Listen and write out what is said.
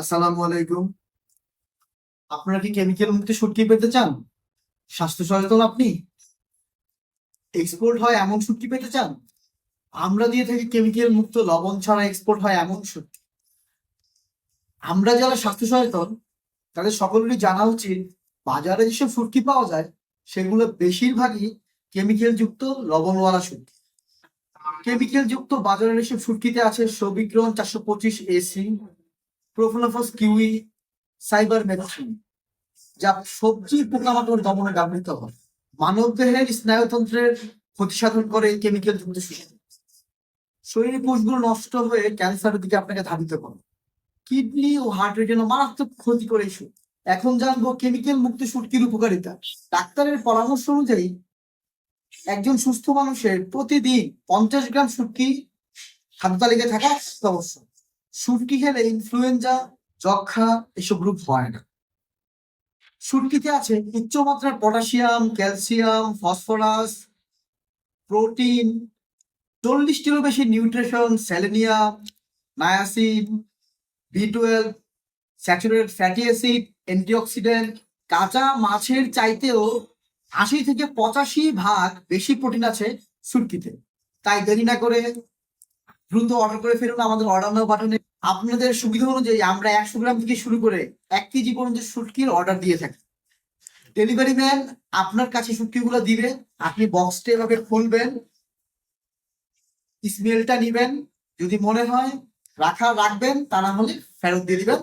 আসসালামু আলাইকুম। আপনারা কি কেমিক্যাল মুক্ত শুটকি পেতে চান? স্বাস্থ্য সচেতন আপনি? এক্সপোর্ট হয় এমন শুটকি পেতে চান? আমরা দিয়ে থাকি কেমিক্যাল মুক্ত, লবণ ছাড়া এক্সপোর্ট হয় এমন শুটকি। আমরা যারা স্বাস্থ্য সচেতন, তাদের সকলেরই জানা উচিত, বাজারে যেসব শুটকি পাওয়া যায়, সেগুলো বেশিরভাগই কেমিক্যাল যুক্ত, লবণওয়ালা শুটকি। কেমিক্যাল যুক্ত বাজারের এসব শুটকিতে আছে, সবিক্রম চারশো পঁচিশ এসি প্রোফোলাফাস কিউই, সাইবার মেথ্রিন যা সবজি পোকামাকড় দমনে ব্যবহৃত হয়। মানবদেহের স্নায়ুতন্ত্রের ক্ষতি সাধন করে এই কেমিক্যাল যুক্ত শুটকি শরীরের কোষগুলো নষ্ট হয়ে ক্যান্সারের দিকে আপনাকে ধাবিত করে। কিডনি ও হার্ট রেটের মারাত্মক ক্ষতি করে এই এখন জানব কেমিক্যাল মুক্ত শুটকির উপকারিতা। ডাক্তারের পরামর্শ অনুযায়ী, একজন সুস্থ মানুষের প্রতিদিন পঞ্চাশ গ্রাম শুটকি খাদ্য তালিকায় থাকা অবশ্যই। শুটকি খেলে ইনফ্লুয়েঞ্জা যক্ষা এসব রোগ হয় না। শুটকিতে আছে উচ্চ উচ্চমাত্রার পটাশিয়াম ক্যালসিয়াম ফসফরাস প্রোটিন চল্লিশটিরও বেশি nutrition selenium niacin B twelve saturated fatty acid antioxidant কাঁচা মাছের চাইতেও আশি থেকে পঁচাশি ভাগ বেশি প্রোটিন আছে শুটকিতে তাই দেরি না করে দ্রুত অর্ডার করে ফেলুন, আমাদের অর্ডার নাও বাটনে আপনাদের সুবিধা অনুযায়ী আমরা একশো গ্রাম থেকে শুরু করে এক কেজি পর্যন্ত শুটকির অর্ডার দিয়ে থাকি। ডেলিভারি ম্যান আপনার কাছে শুটকিগুলো দিবে, আপনি বক্সটা এভাবে খুলবেন স্মেলটা নিবেন, যদি মনে হয় রাখা, রাখবেন, তা না হলে ফেরত দিয়ে দিবেন।